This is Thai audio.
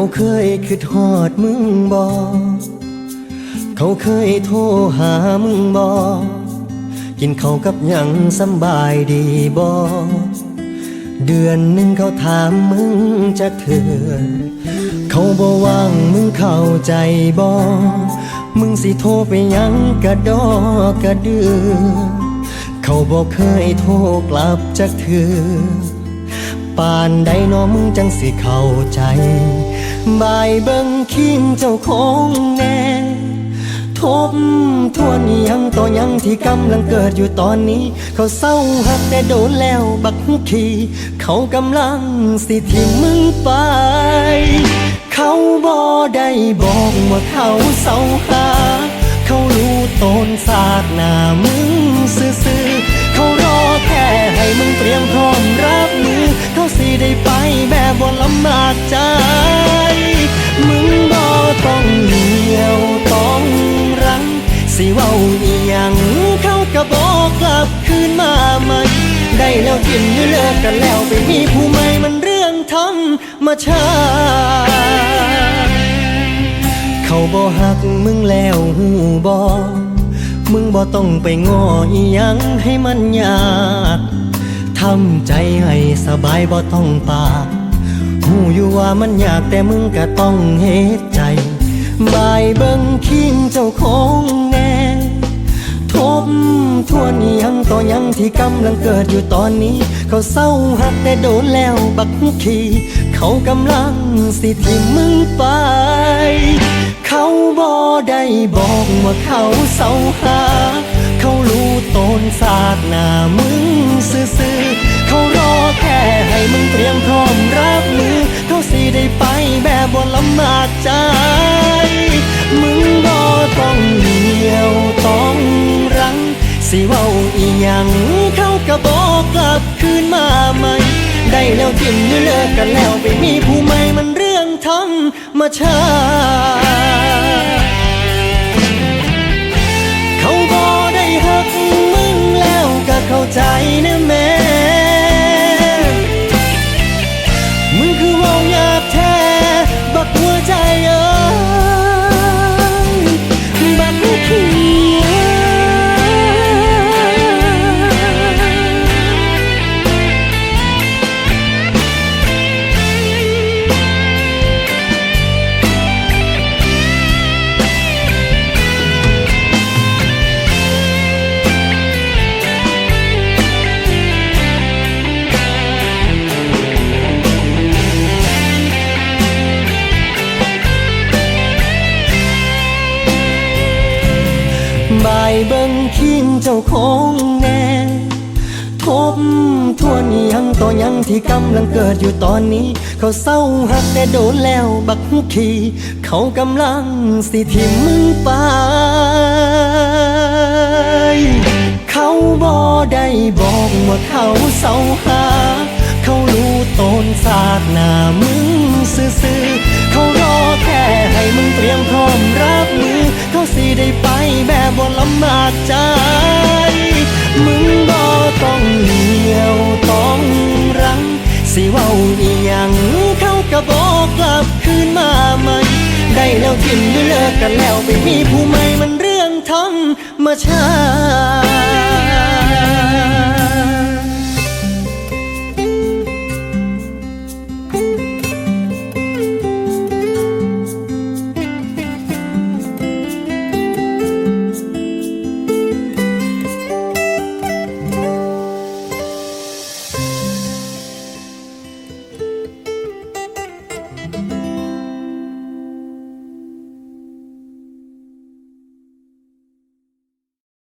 เขาเคยคิดฮอดมึงบอเขาเคยโทรหามึงบอกินเขาวกับหยังสำบายดีบอเดือนหนึ่งเขาถามมึงจะเถื่อเขาบอกว่างมึงเข้าใจบอมึงสิโทรไปยังกระดอกระเดือเขาบอกเคยโทรกลับจากเธอ ปานใดน้อมึงจังสิเข้าใจบายเบิ่งคิงเจ้าของแน่ทบทวนยังต่อยังที่กำลังเกิดอยู่ตอนนี้ เขาเศร้าหักแต่โดนแล้วบักขีเขากำลังสิทิ้งมึงไป เขาบ่ได้บอกว่าเขาเศร้าหาเขารู้ตนศาสตร์หน้ามึงซื่อ บบบ่ลำบากใจ มึงบ่ต้องเหนียวต้องรัง สิเว้าอีหยังเขาก็บอกกลับคืนมาใหม่ ได้แล้วกินหรือเลิกกันแล้วไปมีผู้ใหม่มันเรื่องธรรมชาติเขาบ่หักมึงแล้วหูบ่มึงบ่ต้องไปง้ออีหยังให้มันยากทำใจให้สบายบ่ต้องปาก ว่ามันยากแต่มึงก็ต้องเฮ็ดใจบายเบิ่งคิงเจ้าของแน่ทบทวนยังต่อยังที่กำลังเกิดอยู่ตอนนี้ เขาเศร้าหักแต่โดนแล้วบักขีเขากำลังสิทิมมึงไป เขาบ่ได้บอกว่าเขาเศร้าหาเขารู้ตนศาสตร์หน้ามึง ลำบากใจ มึงบ่ต้องเดียวต้องรัง สิเว้าอีหยังเขาก็บอกกลับคืนมาใหม่ ได้แล้วทิมหรือเลิกกันแล้วไปมีผู้ใหม่มันเรื่องธรรมชาติ บายเบิ่งคิงเจ้าของแน่ทบทวนยังต่อยังที่กำลังเกิดอยู่ตอนนี้ เขาเศร้าหักแต่โดนแล้วบักขีเขากำลังสิทิมมึงไป เขาบ่ได้บอกว่าเขาเศร้าหา เขารู้ตนศาสตร์หน้ามึงซื่อ ลำบากใจ มึงบ่ต้องเหนียวต้องรัง สิเว้าอีหยังเขาก็บอกกลับคืนมาใหม่ ได้แล้วทิ้งได้เลิกกันแล้วไปมีผู้ใหม่มันเรื่องธรรมชาติ